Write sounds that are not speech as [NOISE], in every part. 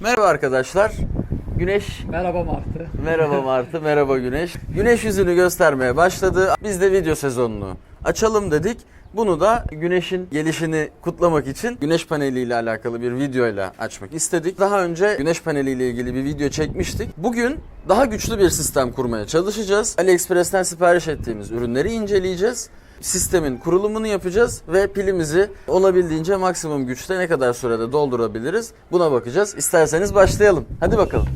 Merhaba arkadaşlar. Güneş Merhaba Martı. Merhaba Martı, merhaba Güneş. Güneş yüzünü göstermeye başladı. Biz de video sezonunu açalım dedik. Bunu da güneşin gelişini kutlamak için güneş paneliyle alakalı bir videoyla açmak istedik. Daha önce güneş paneliyle ilgili bir video çekmiştik. Bugün daha güçlü bir sistem kurmaya çalışacağız. AliExpress'ten sipariş ettiğimiz ürünleri inceleyeceğiz. Sistemin kurulumunu yapacağız ve pilimizi olabildiğince maksimum güçte ne kadar sürede doldurabiliriz buna bakacağız. İsterseniz başlayalım. Hadi bakalım.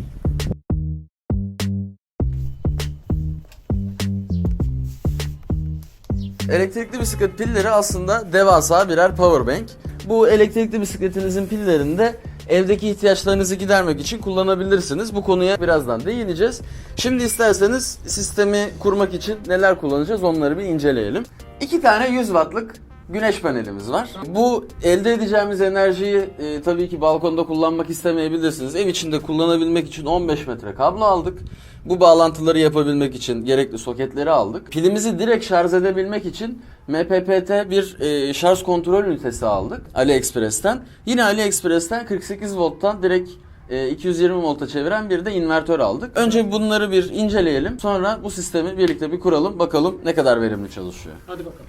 Elektrikli bisiklet pilleri aslında devasa birer power bank. Bu elektrikli bisikletinizin pillerini de evdeki ihtiyaçlarınızı gidermek için kullanabilirsiniz. Bu konuya birazdan değineceğiz. Şimdi isterseniz sistemi kurmak için neler kullanacağız onları bir inceleyelim. İki tane 100 wattlık güneş panelimiz var. Bu elde edeceğimiz enerjiyi e, tabii ki balkonda kullanmak istemeyebilirsiniz. Ev içinde kullanabilmek için 15 metre kablo aldık. Bu bağlantıları yapabilmek için gerekli soketleri aldık. Pilimizi direkt şarj edebilmek için MPPT bir e, şarj kontrol ünitesi aldık AliExpress'ten. Yine AliExpress'ten 48 volttan direkt 220 volta çeviren bir de invertör aldık. Önce bunları bir inceleyelim. Sonra bu sistemi birlikte bir kuralım. Bakalım ne kadar verimli çalışıyor. Hadi bakalım.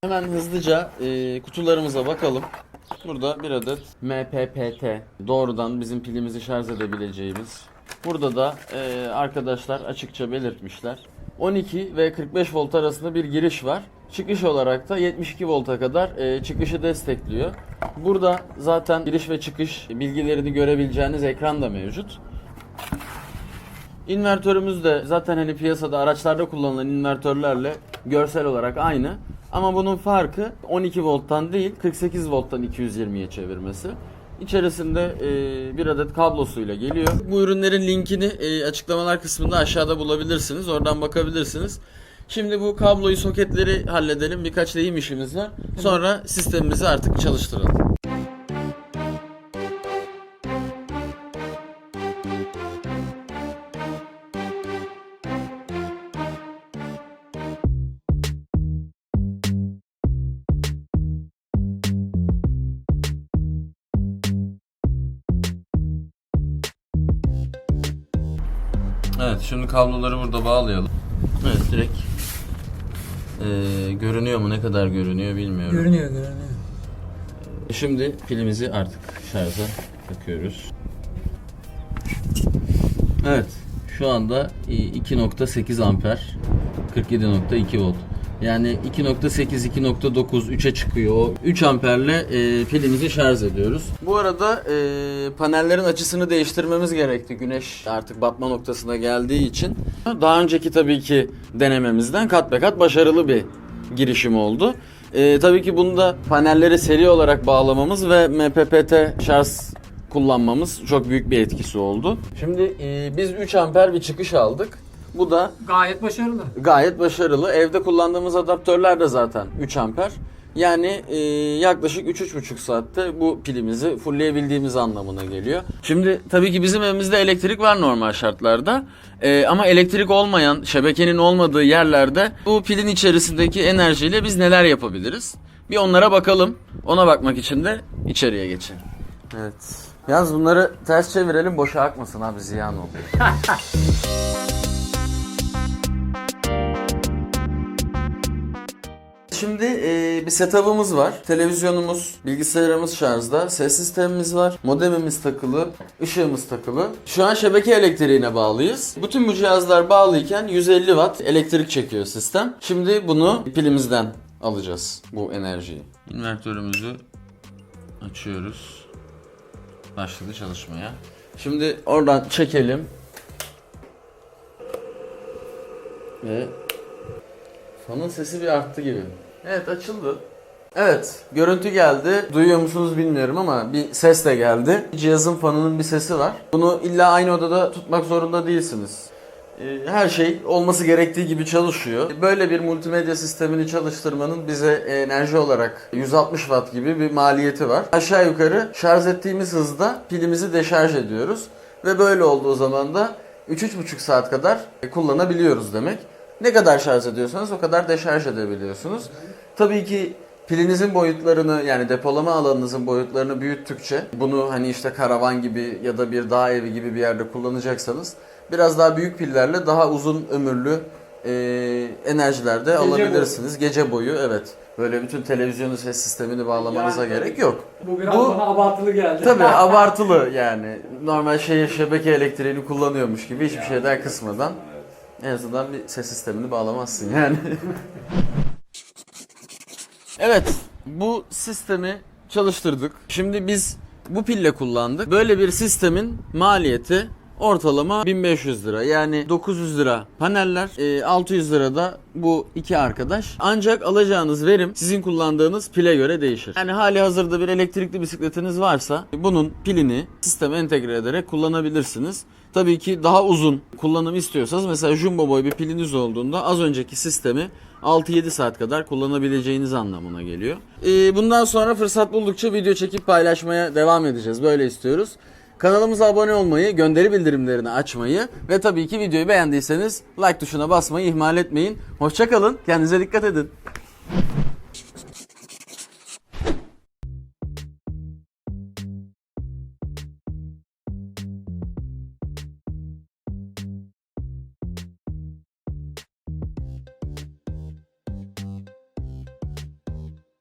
Hemen hızlıca e, kutularımıza bakalım. Burada bir adet MPPT doğrudan bizim pilimizi şarj edebileceğimiz. Burada da e, arkadaşlar açıkça belirtmişler. 12 ve 45 volt arasında bir giriş var. Çıkış olarak da 72 volta kadar e, çıkışı destekliyor. Burada zaten giriş ve çıkış bilgilerini görebileceğiniz ekran da mevcut. İnvertörümüz de zaten hani piyasada araçlarda kullanılan invertörlerle görsel olarak aynı. Ama bunun farkı 12 volttan değil 48 volttan 220'ye çevirmesi. İçerisinde e, bir adet kablosuyla geliyor. Bu ürünlerin linkini e, açıklamalar kısmında aşağıda bulabilirsiniz. Oradan bakabilirsiniz. Şimdi bu kabloyu soketleri halledelim. Birkaç lehim işimiz var. Sonra sistemimizi artık çalıştıralım. Evet şimdi kabloları burada bağlayalım. Evet direkt Ee, görünüyor mu ne kadar görünüyor bilmiyorum. Görünüyor görünüyor. Şimdi pilimizi artık şarja takıyoruz. Evet şu anda e, 2.8 amper 47.2 volt. Yani 2.8 2.9 3'e çıkıyor. O 3 amperle e, pilimizi şarj ediyoruz. Bu arada e, panellerin açısını değiştirmemiz gerekti. Güneş artık batma noktasına geldiği için. Daha önceki tabii ki denememizden kat be kat başarılı bir girişim oldu. E, tabii ki bunda panelleri seri olarak bağlamamız ve MPPT şarj kullanmamız çok büyük bir etkisi oldu. Şimdi e, biz 3 amper bir çıkış aldık. Bu da Gayet başarılı. gayet başarılı. Evde kullandığımız adaptörler de zaten 3 amper. Yani e, yaklaşık 3-3,5 saatte bu pilimizi fullleyebildiğimiz anlamına geliyor. Şimdi tabii ki bizim evimizde elektrik var normal şartlarda. E, ama elektrik olmayan, şebekenin olmadığı yerlerde bu pilin içerisindeki enerjiyle biz neler yapabiliriz? Bir onlara bakalım. Ona bakmak için de içeriye geçelim. Evet. Yalnız bunları ters çevirelim boşa akmasın abi ziyan oluyor. [LAUGHS] Şimdi e, bir setup'ımız var. Televizyonumuz, bilgisayarımız şarjda, ses sistemimiz var, modemimiz takılı, ışığımız takılı. Şu an şebeke elektriğine bağlıyız. Bütün bu cihazlar bağlıyken 150 watt elektrik çekiyor sistem. Şimdi bunu pilimizden alacağız bu enerjiyi. İnvertörümüzü açıyoruz. Başladı çalışmaya. Şimdi oradan çekelim. Ve Fanın sesi bir arttı gibi. Evet açıldı. Evet görüntü geldi. Duyuyor musunuz bilmiyorum ama bir ses de geldi. Cihazın fanının bir sesi var. Bunu illa aynı odada tutmak zorunda değilsiniz. Ee, Her şey olması gerektiği gibi çalışıyor. Böyle bir multimedya sistemini çalıştırmanın bize enerji olarak 160 watt gibi bir maliyeti var. Aşağı yukarı şarj ettiğimiz hızda pilimizi deşarj ediyoruz. Ve böyle olduğu zaman da 3-3,5 saat kadar kullanabiliyoruz demek. Ne kadar şarj ediyorsanız o kadar deşarj edebiliyorsunuz. Tabii ki Pilinizin boyutlarını yani depolama alanınızın boyutlarını büyüttükçe bunu hani işte karavan gibi ya da bir dağ evi gibi bir yerde kullanacaksanız biraz daha büyük pillerle daha uzun ömürlü e, enerjilerde alabilirsiniz. Gece boyu evet. Böyle bütün televizyonu ses sistemini bağlamanıza Yani- gerek yok. Bu biraz Bu- bana abartılı geldi. Tabii [LAUGHS] abartılı yani. Normal şehir şebeke elektriğini kullanıyormuş gibi hiçbir şeyden kısmadan en azından bir ses sistemini bağlamazsın yani. [LAUGHS] evet, bu sistemi çalıştırdık. Şimdi biz bu pille kullandık. Böyle bir sistemin maliyeti ortalama 1500 lira. Yani 900 lira paneller, e, 600 lira da bu iki arkadaş. Ancak alacağınız verim sizin kullandığınız pile göre değişir. Yani hali hazırda bir elektrikli bisikletiniz varsa bunun pilini sisteme entegre ederek kullanabilirsiniz. Tabii ki daha uzun kullanım istiyorsanız mesela jumbo boy bir piliniz olduğunda az önceki sistemi 6-7 saat kadar kullanabileceğiniz anlamına geliyor. Ee, bundan sonra fırsat buldukça video çekip paylaşmaya devam edeceğiz. Böyle istiyoruz. Kanalımıza abone olmayı, gönderi bildirimlerini açmayı ve tabii ki videoyu beğendiyseniz like tuşuna basmayı ihmal etmeyin. Hoşçakalın, kendinize dikkat edin.